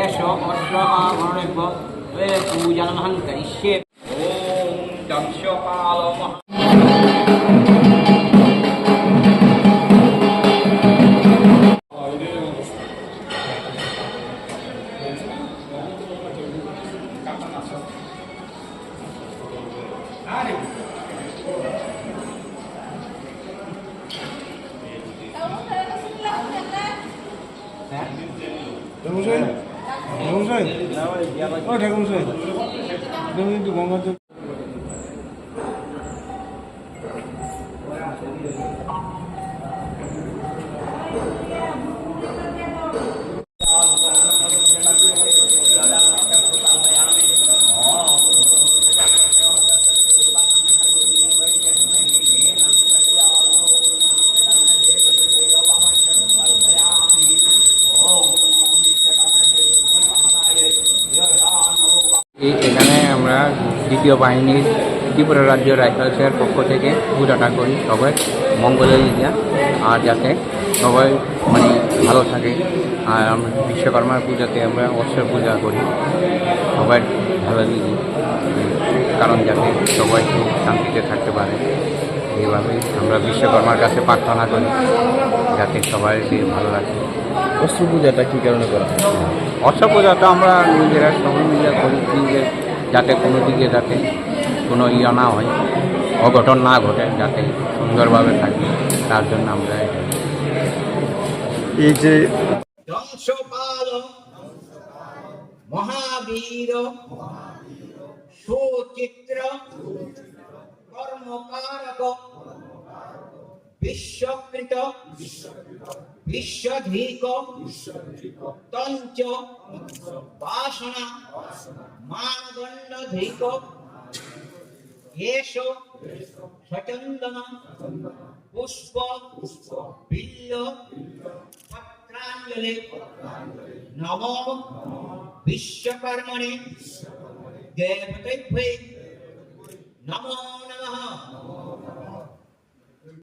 एष अश्वमाभरणेभ्य पूजनमहं करिष्ये ॐ दक्षपाल ঠাকুমশাই ঠাকুমশাই ও কিন্তু গঙ্গা এখানে আমরা দ্বিতীয় বাহিনীর ত্রিপুরা রাজ্য রাইফেলসের পক্ষ থেকে পূজাটা করি সবাই মঙ্গলের ইয়া আর যাতে সবাই মানে ভালো থাকে। আর আমরা বিশ্বকর্মার পূজাতে আমরা অস্ত্র পূজা করি। সবাই ভালো লিগে কারণ যাতে সবাই শান্তিতে থাকতে পারে। এইভাবেই আমরা বিশ্বকর্মার কাছে প্রার্থনা করি যাতে সবাই ভালো লাগে অস্ত্র পূজাটা কী কারণে করা হয়? অর্থ পূজা তো আমরা নিজেরা সবাই মিলে করি যে যাতে কোনো দিকে যাতে কোনো ইয়ে না হয় অঘটন না ঘটে যাতে সুন্দরভাবে থাকে তার জন্য আমরা এই যে মহাবীর সুচিত্র কর্মকারক বিশ্বকৃত। বিশ্বধীক। তঞ্চ। বাসনা। মানদণ্ডধীক। এষ সচন্দন পুষ্প। বিল্ল। নম। বিশ্বকর্মণে। দেবতেভ্যে নমো নমঃ